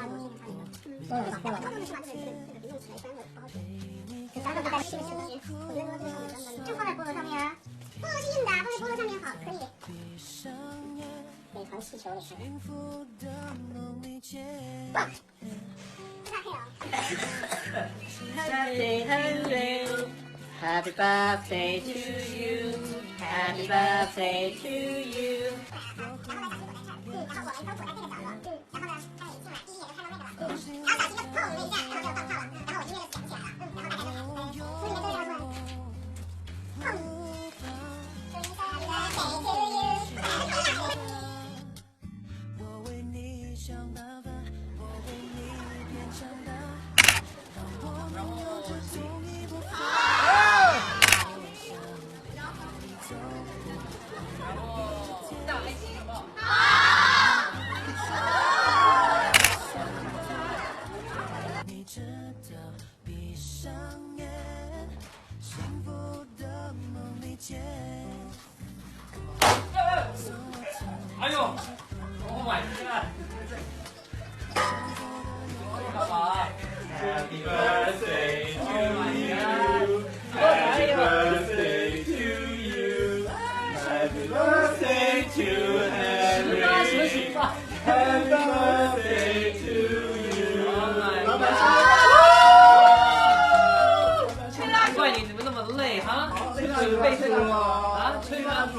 这个不用拆，翻我的包。就放在菠萝上面啊。菠萝是硬的，放在菠萝上面好，可以。气球。不拉黑啊。Happy birthday, happy birthday to you, happy birthday to you。然后，然后我一会儿躲在这个角落。一下，然后就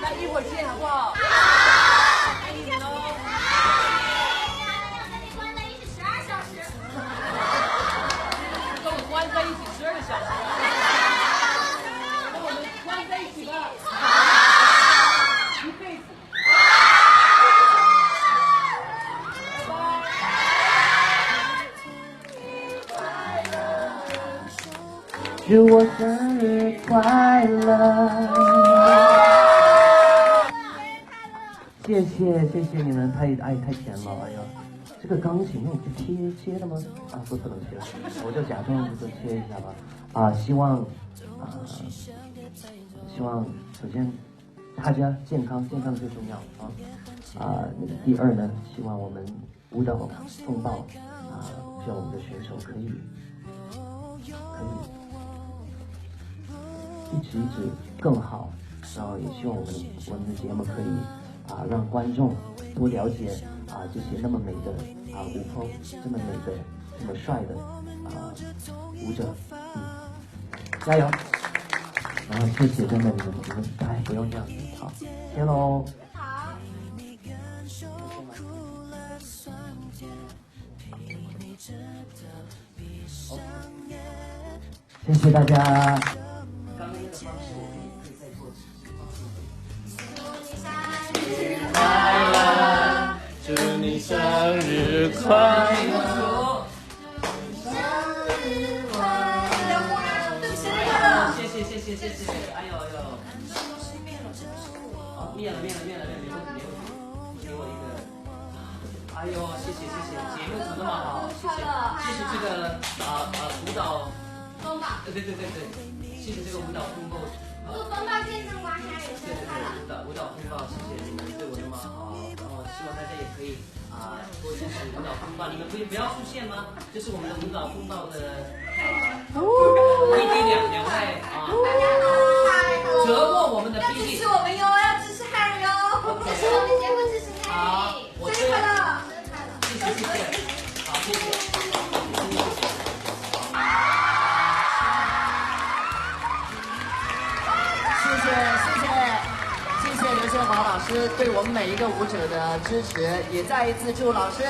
那一会儿见好不好？祝我生日快乐！谢谢谢谢你们，太哎太甜了，哎呀，这个钢琴用切切的吗？啊，不不能切了，我就假装就切一下吧。啊，希望啊，希望首先大家健康，健康最重要啊。啊，第二呢，希望我们舞蹈风暴啊，希望我们的选手可以可以。一直一直更好，然后也希望我们我们的节目可以啊让观众多了解啊这些那么美的啊舞风，这么美的这么帅的啊舞者，嗯，加油！然后谢谢真的你们你们哎不用这样子，好，谢喽。谢谢大家。祝你生日快乐，祝你生日快乐！祝你生日快乐！谢谢谢谢谢谢，哎呦哎呦，好灭了灭了灭了灭了，没问题没问题，给我一个，哎呦谢谢谢谢，节目组那么好，谢谢谢谢这个啊啊舞蹈，风暴，对对对对对，谢谢这个舞蹈风暴。我风暴先生哇哈人生对对。对，舞蹈舞蹈风暴，谢谢你们对我那么好，然后希望大家也可以啊多支持舞蹈风暴，你们可以不要出现吗？这是我们的舞蹈风暴的哦，BD 两两位啊，折磨我们的要谢谢谢刘宪华老师对我们每一个舞者的支持，也再一次祝老师，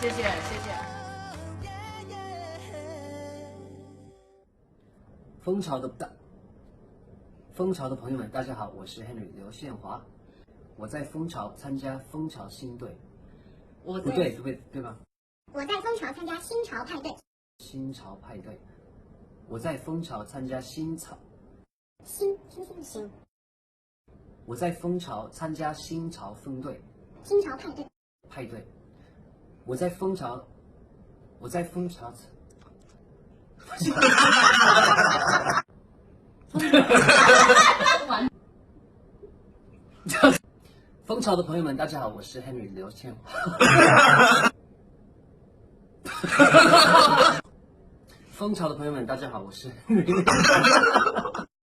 谢谢谢谢。蜂巢的大，蜂巢的朋友们，大家好，我是 Henry 刘宪华，我在蜂巢参加蜂巢新队，我不对不对对吧？我在蜂巢参加新潮派对，新潮派对，我在蜂巢参加新潮，新新新新我在蜂巢参加新潮分队新潮派对，派对，我在蜂巢，我在蜂巢。蜂巢的朋友们，大家好，我是 Henry 刘倩。蜂巢的朋友们，大家好，我是。